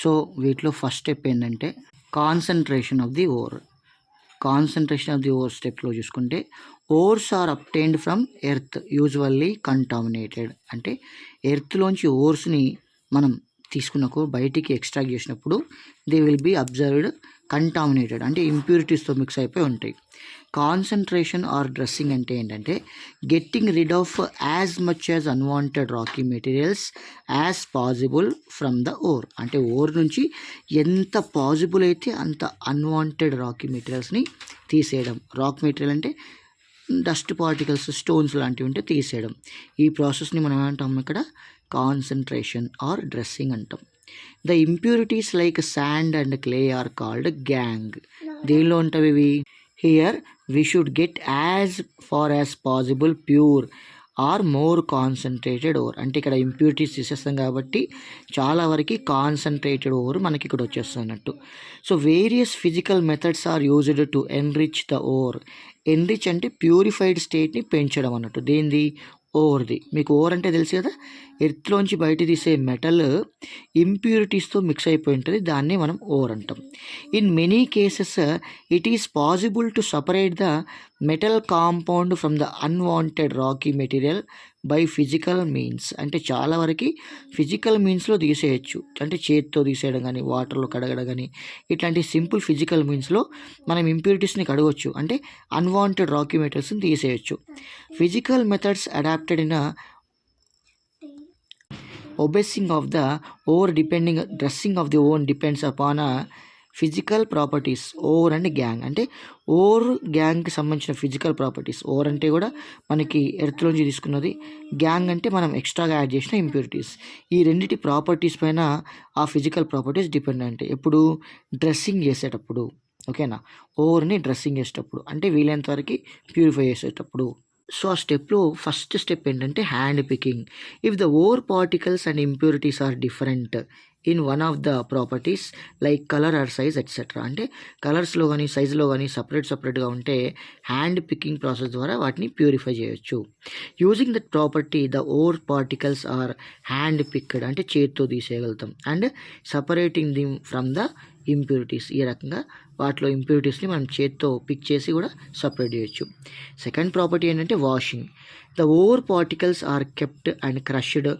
So వీటిలో first step ఏంటంటే concentration of the ore concentration of the ore స్టెప్లో చూసుకుంటే ores are obtained from earth usually contaminated అంటే ఎర్త్లోంచి ఓర్స్ని మనం తీసుకున్నకు బయటికి ఎక్స్ట్రాక్ట్ చేసినప్పుడు they will be observed contaminated అంటే ఇంప్యూరిటీస్తో మిక్స్ అయిపోయి ఉంటాయి. కాన్సన్ట్రేషన్ ఆర్ డ్రెస్సింగ్ అంటే ఏంటంటే getting rid of as much as unwanted rocky materials as possible from the ore అంటే ఓర్ నుంచి ఎంత పాసిబుల్ అయితే అంత అన్వాంటెడ్ రాకీ మెటీరియల్స్ని తీసేయడం. రాక్ మెటీరియల్ అంటే డస్ట్ పార్టికల్స్ స్టోన్స్ లాంటివి ఉంటే తీసేయడం. ఈ ప్రాసెస్ని మనం ఏమంటాం ఇక్కడ? కాన్సన్ట్రేషన్ ఆర్ డ్రెస్సింగ్ అంటాం. The impurities like sand and clay are called gangue దీనిలో ఉంటాయి ఇవి? Here we should get as far as possible pure or more concentrated ore అంటే ఇక్కడ ఇంప్యూరిటీస్ తీసేస్తాం కాబట్టి చాలా వరకు కాన్సన్ట్రేటెడ్ ఓర్ మనకి ఇక్కడ వచ్చేస్తుంది అన్నట్టు. So various physical methods are used to enrich the ore enrich అంటే ప్యూరిఫైడ్ స్టేట్ని పెంచడం అన్నట్టు. దేనిది? ఓవర్ది. మీకు ఓవర్ అంటే తెలుసు కదా? ఎర్త్లోంచి బయట తీసే మెటల్ ఇంప్యూరిటీస్తో మిక్స్ అయిపోయి ఉంటుంది. దాన్ని మనం ఓవర్ అంటాం. In many cases it is possible to separate the metal compound from the unwanted rocky material by physical means. అంటే చాలా వరకు ఫిజికల్ మీన్స్లో తీసేయచ్చు. అంటే చేతితో తీసేయడం కానీ వాటర్లో కడగడం కానీ ఇట్లాంటి సింపుల్ ఫిజికల్ మీన్స్లో మనం ఇంప్యూరిటీస్ని కడగవచ్చు అంటే అన్వాంటెడ్ రాకీ తీసేయచ్చు. Physical methods adopted in dressing of the ore depending dressing of the ore depends upon physical properties ore and gangue. అంటే ఓవర్ గ్యాంగ్కి సంబంధించిన ఫిజికల్ ప్రాపర్టీస్. ఓవర్ అంటే కూడా మనకి ఎర్త్లోంచి తీసుకున్నది. గ్యాంగ్ అంటే మనం ఎక్స్ట్రాగా యాడ్ చేసిన ఇంప్యూరిటీస్. ఈ రెండింటి ప్రాపర్టీస్ పైన ఆ ఫిజికల్ ప్రాపర్టీస్ డిపెండ్ అంటే ఎప్పుడు డ్రెస్సింగ్ చేసేటప్పుడు. ఓకేనా? ఓవర్ని డ్రెస్సింగ్ చేసేటప్పుడు. అంటే వీలైనంత వరకు ప్యూరిఫై చేసేటప్పుడు. సో ఆ స్టెప్లో ఫస్ట్ స్టెప్ ఏంటంటే hand picking. If the ore particles and impurities are different in one of the properties like colour or size etcetera అంటే కలర్స్లో కానీ సైజులో కానీ సపరేట్ సపరేట్గా ఉంటే హ్యాండ్ పికింగ్ ప్రాసెస్ ద్వారా వాటిని ప్యూరిఫై చేయొచ్చు. Using that property the ore particles are hand picked అంటే చేతితో తీసేయగలుగుతాం. And separating them from the impurities ఈ రకంగా వాటిలో ఇంప్యూరిటీస్ని మనం చేత్తో పిక్ చేసి కూడా సపరేట్ చేయొచ్చు. సెకండ్ ప్రాపర్టీ ఏంటంటే washing the ore particles are kept and crushed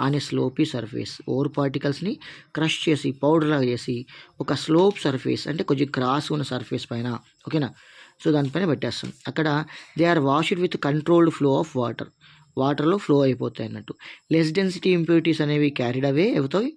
on a sloppy surface. Ore పార్టికల్స్ని crush చేసి పౌడర్ లాగా చేసి ఒక స్లోప్ సర్ఫేస్ అంటే కొంచెం క్రాస్ ఉన్న సర్ఫేస్ పైన ఓకేనా? సో దానిపైన పెట్టేస్తాం. అక్కడ they are washed with controlled flow of water. వాటర్లో ఫ్లో అయిపోతాయి అన్నట్టు. లెస్ డెన్సిటీ ఇంప్యూరిటీస్ అనేవి క్యారీడ్ అవే అవుతాయి.